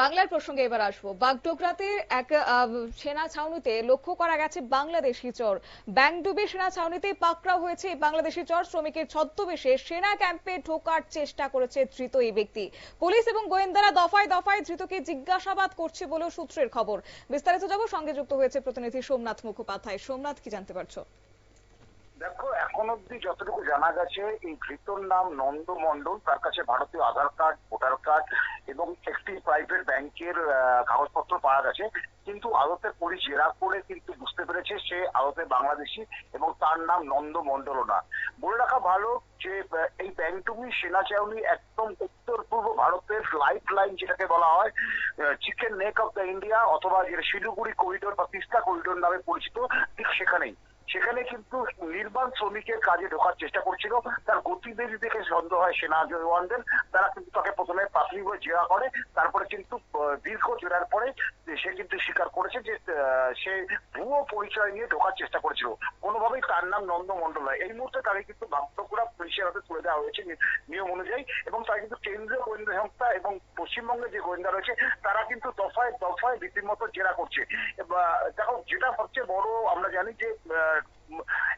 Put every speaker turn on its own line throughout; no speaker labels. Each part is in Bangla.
বাংলার প্রসঙ্গে এবার আসব। বাগডোগরাতে এক সেনা ছাউনিতে লক্ষ্য করা গেছে বাংলাদেশি চর। ব্যাংডুবি সেনা ছাউনিতে পাকড়াও হয়েছে বাংলাদেশি চর। শ্রমিকের ছদ্মবেশে সেনা ক্যাম্পে ঢোকার চেষ্টা করেছে ধৃত এই ব্যক্তি। পুলিশ এবং গোয়েন্দারা দফায় দফায় ধৃতকে জিজ্ঞাসাবাদ করছে বলেও সূত্রের খবর। বিস্তারিত যাব সঙ্গে যুক্ত হয়েছে প্রতিনিধি সোমনাথ মুখোপাধ্যায়। সোমনাথ, কি জানতে পারছ?
দেখো, এখন অব্দি যতটুকু জানা গেছে, এই ধৃতর নাম নন্দ মন্ডল তার কাছে ভারতীয় আধার কার্ড, ভোটার কার্ড এবং একটি প্রাইভেট ব্যাংকের আহ, কাগজপত্র পাওয়া গেছে। কিন্তু আদতে পুলিশ জেরা করে কিন্তু বুঝতে পেরেছে সে আদতে বাংলাদেশি এবং তার নাম নন্দ মন্ডল না বলে রাখা ভালো যে এই ব্যাংটুমি সেনা চাউনি একদম উত্তর পূর্ব ভারতের লাইফ লাইন যেটাকে বলা হয় chicken neck of the India অথবা যেটা শিলিগুড়ি করিডোর বা তিস্তা করিডোর নামে পরিচিত, ঠিক সেখানেই। সেখানে কিন্তু নির্মাণ শ্রমিকের কাজে ঢোকার চেষ্টা করছিল। তার গতিবিধি দেখে সন্দেহ হয় সেনা জওয়ানদের। তারা কিন্তু তাকে প্রথমে প্রাথমিকভাবে জেরা করে, তারপরে কিন্তু দীর্ঘ জেরার পরে সে কিন্তু স্বীকার করেছে যে সে ভুয়ো পরিচয় নিয়ে ঢোকার চেষ্টা করেছিল। কোনোভাবেই তার নাম নন্দ মন্ডল নয়। এই মুহূর্তে তাকে কিন্তু বাগডোগরা পুলিশের হাতে তুলে দেওয়া হয়েছে নিয়ম অনুযায়ী এবং তার কিন্তু কেন্দ্রীয় গোয়েন্দা সংস্থা এবং পশ্চিমবঙ্গের যে গোয়েন্দা রয়েছে, তারা কিন্তু দফায় দফায় রীতিমতো জেরা করছে। দেখো, যেটা সবচেয়ে বড়, আমরা জানি যে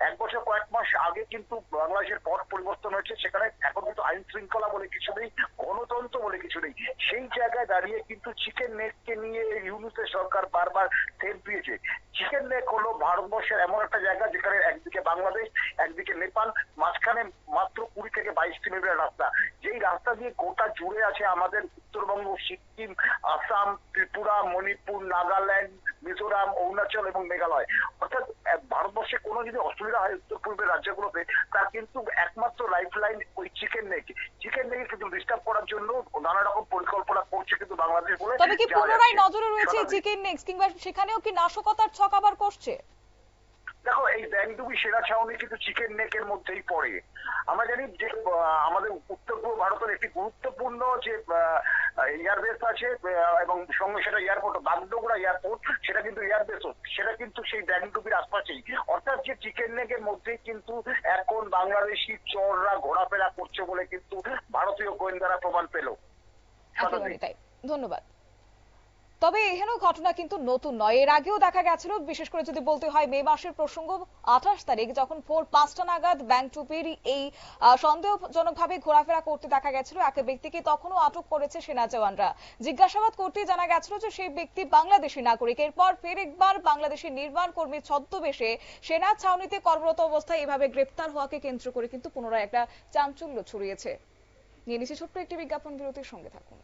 এক বছর কয়েক মাস আগে কিন্তু বাংলাদেশের পট পরিবর্তন হয়েছে, সেখানে এখন কিন্তু আইন শৃঙ্খলা বলে কিছু নেই, গণতন্ত্র বলে কিছু নেই। সেই জায়গায় দাঁড়িয়ে কিন্তু চিকেন নেককে নিয়ে ইউনুসের সরকার বারবার সেফ দিয়েছে। চিকেন নেক হলো ভারতবর্ষের এমন একটা জায়গা যেখানে একদিকে বাংলাদেশ, একদিকে নেপাল, মাঝখানে মাত্র কুড়ি থেকে বাইশ কিলোমিটার রাস্তা। যেই রাস্তা দিয়ে গোটা জুড়ে আছে আমাদের উত্তরবঙ্গ, সিকিম, আসাম, ত্রিপুরা, মণিপুর, নাগাল্যান্ড, মিজোরাম, অরুণাচল এবং মেঘালয়। অর্থাৎ ভারতবর্ষে কোনো যদি অসুবিধা হয় উত্তর পূর্বের রাজ্যগুলোতে তার কিন্তু একমাত্র লাইফ লাইন ওই চিকেন নেক চিকেন নেক কিন্তু ডিস্টার্ব করার জন্য নানা রকম পরিকল্পনা করছে কিন্তু বাংলাদেশ বলে
তবে কি পুনরায় নজরে রয়েছে চিকেন নেক্সট কিংবা সেখানেও কি নাশকতার ছক আবার করছে
দেখো, এই ব্যাংডুবি সেরা ছাউনি কিন্তু চিকেন নেকের মধ্যেই পড়ে। আমরা জানি যে আমাদের উত্তর পূর্ব ভারতের একটি গুরুত্বপূর্ণ যে এয়ারবেস আছে এবং সঙ্গে সেটা এয়ারপোর্ট বাগডোগরা এয়ারপোর্ট সেটা কিন্তু এয়ারবেসও সেটা কিন্তু সেই ব্যাংডুবির আশপাশেই। অর্থাৎ যে চিকেন নেকের মধ্যেই কিন্তু এখন বাংলাদেশি চররা ঘোরাফেরা করছে বলে কিন্তু ভারতীয় গোয়েন্দারা প্রমাণ পেল।
ধন্যবাদ। তবে এহেন ঘটনা কিন্তু নতুন নয়। এর আগেও দেখা গেছিল, বিশেষ করে যদি বলতে হয় মে মাসের প্রসঙ্গ, আঠাশ তারিখ যখন ভোর পাঁচটা নাগাদ ব্যাংক টুপির এই সন্দেহজনকভাবে ঘোরাফেরা করতে দেখা গেছিল এক ব্যক্তিকে, তখনও আটক করেছে সেনা জওয়ানরা। জিজ্ঞাসাবাদ করতে জানা গেছিল যে সেই ব্যক্তি বাংলাদেশি নাগরিক। এরপর ফের একবার বাংলাদেশের নির্মাণ কর্মী ছদ্মবেশে সেনা ছাউনিতে কর্মরত অবস্থায় এভাবে গ্রেপ্তার হওয়াকে কেন্দ্র করে কিন্তু পুনরায় একটা চাঞ্চল্য ছড়িয়েছে। নিয়ে নিচ্ছে ছোট্ট একটি বিজ্ঞাপন বিরতির সঙ্গে থাকুন।